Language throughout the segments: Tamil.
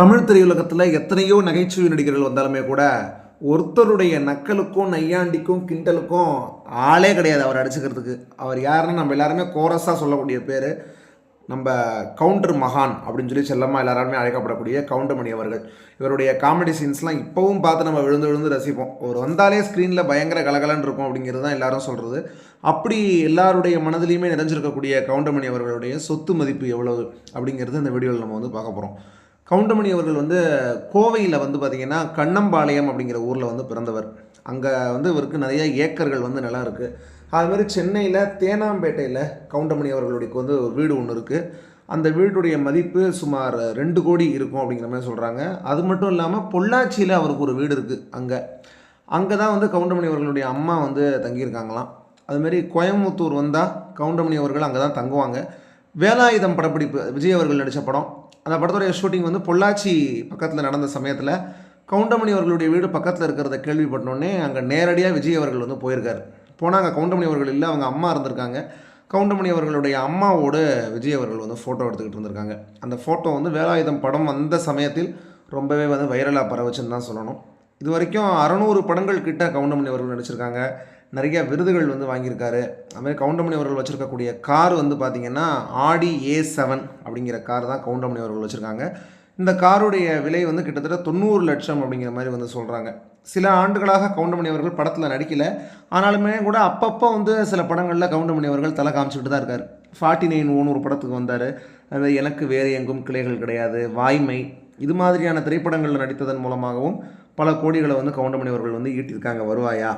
தமிழ் திரையுலகத்தில் எத்தனையோ நகைச்சுவை நடிகர்கள் வந்தாலுமே கூட ஒருத்தருடைய நக்கலுக்கும் நையாண்டிக்கும் கிண்டலுக்கும் ஆளே கிடையாது அவர் அடிச்சுக்கிறதுக்கு. அவர் யாருன்னு நம்ம எல்லாருமே கோரஸாக சொல்லக்கூடிய பேர் நம்ம கவுண்டர் மகான் அப்படின்னு சொல்லி செல்லமாக எல்லாருமே அழைக்கப்படக்கூடிய கவுண்டமணி அவர்கள். இவருடைய காமெடி சீன்ஸ்லாம் இப்போவும் பார்த்து நம்ம விழுந்து விழுந்து ரசிப்போம். ஒரு வந்தாலே ஸ்க்ரீனில் பயங்கர கலகலன்னு இருக்கும் அப்படிங்கிறது தான் எல்லாரும் சொல்கிறது அப்படி எல்லாருடைய மனதிலையுமே நிறைஞ்சிருக்கக்கூடிய கவுண்டமணி அவர்களுடைய சொத்து மதிப்பு எவ்வளவு அப்படிங்கிறது இந்த வீடியோவில் நம்ம வந்து பார்க்க போகிறோம் கவுண்டமணி அவர்கள் வந்து கோவையில் வந்து பார்த்திங்கன்னா கண்ணம்பாளையம் அப்படிங்கிற ஊரில் வந்து பிறந்தவர். அங்கே வந்து இவருக்கு நிறைய ஏக்கர்கள் வந்து நிலம் இருக்குது அதுமாதிரி சென்னையில் தேனாம்பேட்டையில் கவுண்டமணி அவர்களுடைய வந்து ஒரு வீடு ஒன்று இருக்குது அந்த வீட்டுடைய மதிப்பு சுமார் ரெண்டு கோடி இருக்கும் அப்படிங்கிற மாதிரி சொல்கிறாங்க அது மட்டும் இல்லாமல் பொள்ளாச்சியில் அவருக்கு ஒரு வீடு இருக்குது அங்கே. அங்கே தான் வந்து கவுண்டமணி அவர்களுடைய அம்மா வந்து தங்கியிருக்காங்களாம். அதுமாரி கோயம்புத்தூர் வந்தால் கவுண்டமணி அவர்கள் அங்கே தான் தங்குவாங்க. வேலாயுதம் படப்பிடிப்பு விஜய் அவர்கள் நடித்த படம். அந்த படத்துடைய ஷூட்டிங் வந்து பொள்ளாச்சி பக்கத்தில் நடந்த சமயத்தில் கவுண்டமணி அவர்களுடைய வீடு பக்கத்தில் இருக்கிறத கேள்விப்பட்டோன்னே அங்கே நேரடியாக விஜய் அவர்கள் வந்து போயிருக்காரு. போனால் அங்கே கவுண்டமணி அவர்கள் இல்லை அவங்க அம்மா இருந்திருக்காங்க. கவுண்டமணி அவர்களுடைய அம்மாவோட விஜய் அவர்கள் வந்து ஃபோட்டோ எடுத்துக்கிட்டு இருந்திருக்காங்க. அந்த ஃபோட்டோ வந்து வேலாயுதம் படம் வந்த சமயத்தில் ரொம்பவே வந்து வைரலாக பரவச்சுன்னு தான் சொல்லணும். இது வரைக்கும் அறநூறு படங்கள் கிட்ட கவுண்டமணி அவர்கள் நடிச்சிருக்காங்க. நிறைய விருதுகள் வந்து வாங்கியிருக்காரு. அதுமாதிரி கவுண்டமணி அவர்கள் வச்சுருக்கக்கூடிய கார் வந்து பார்த்திங்கன்னா ஆடி ஏ செவன் அப்படிங்கிற கார் தான் கவுண்டமணி அவர்கள் வச்சுருக்காங்க. இந்த காருடைய விலை வந்து கிட்டத்தட்ட தொண்ணூறு லட்சம் அப்படிங்கிற மாதிரி வந்து சொல்கிறாங்க சில ஆண்டுகளாக கவுண்டமணி அவர்கள் படத்தில் நடிக்கலை. ஆனாலுமே கூட அப்பப்போ வந்து சில படங்களில் கவுண்டமணி அவர்கள் தலை காமிச்சிக்கிட்டு தான் இருக்கார். ஃபார்ட்டி நைன் ஓன் ஒரு படத்துக்கு வந்தார். அது எனக்கு வேறு எங்கும் கிளைகள் கிடையாது. வாய்மை. இது மாதிரியான திரைப்படங்களில் நடித்ததன் மூலமாகவும் பல கோடிகளை வந்து கவுண்டமணி அவர்கள் வந்து ஈட்டியிருக்காங்க. வருவாயா?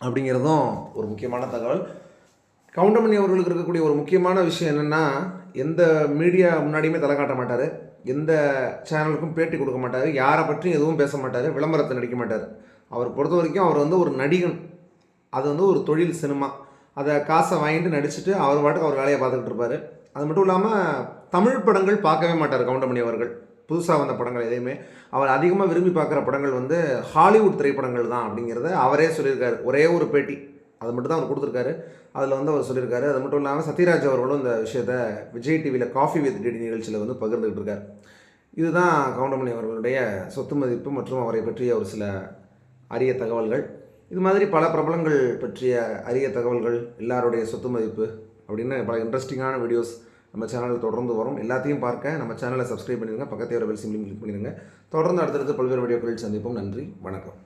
அப்படிங்கிறதும் ஒரு முக்கியமான தகவல். கவுண்டமணி அவர்களுக்கு இருக்கக்கூடிய ஒரு முக்கியமான விஷயம் என்னென்னா எந்த மீடியா முன்னாடியுமே தலை காட்ட மாட்டார். எந்த சேனலுக்கும் பேட்டி கொடுக்க மாட்டார். யாரை பற்றியும் எதுவும் பேச மாட்டார். விளம்பரத்தை நடிக்க மாட்டார். அவர் பொறுத்த வரைக்கும் அவர் வந்து ஒரு நடிகன். அது வந்து ஒரு தொழில் சினிமா. அதை காசை வாங்கிட்டு நடிச்சுட்டு அவர் பாட்டுக்கு அவர் வேலையை பார்த்துக்கிட்டு இருப்பார். அது மட்டும் இல்லாமல் தமிழ் படங்கள் பார்க்கவே மாட்டார் கவுண்டமணி அவர்கள். புதுசாக வந்த படங்கள் எதையுமே அவர் அதிகமாக விரும்பி பார்க்குற படங்கள் வந்து ஹாலிவுட் திரைப்படங்கள் தான் அப்படிங்கிறத அவரே சொல்லியிருக்காரு. ஒரே ஒரு பேட்டி. அது மட்டும் தான் அவர் கொடுத்துருக்காரு. அதில் வந்து அவர் சொல்லியிருக்காரு. அது மட்டும் இல்லாமல் சத்யராஜ் அவர்களும் இந்த விஷயத்த விஜய் டிவியில் காஃபி வித் டிடி நிகழ்ச்சியில் வந்து பகிர்ந்துக்கிட்டு இருக்கார். இதுதான் கவுண்டமணி அவர்களுடைய சொத்து மதிப்பு மற்றும் அவரை பற்றிய ஒரு சில அரிய தகவல்கள். இது மாதிரி பல பிரபலங்கள் பற்றிய அரிய தகவல்கள் எல்லாருடைய சொத்து மதிப்பு அப்படின்னு பல இன்ட்ரெஸ்டிங்கான வீடியோஸ் நம்ம சேனலில் தொடர்ந்து வரும். எல்லாத்தையும் பார்க்க நம்ம சேனலை சப்ஸ்கிரைப் பண்ணிடுங்க பக்கத்தையோட பெல் சிம்லிங் கிளிக் பண்ணிடுங்க தொடர்ந்து அடுத்தடுத்து பல்வேறு வீடியோக்களில் சந்திப்போம். நன்றி. வணக்கம்.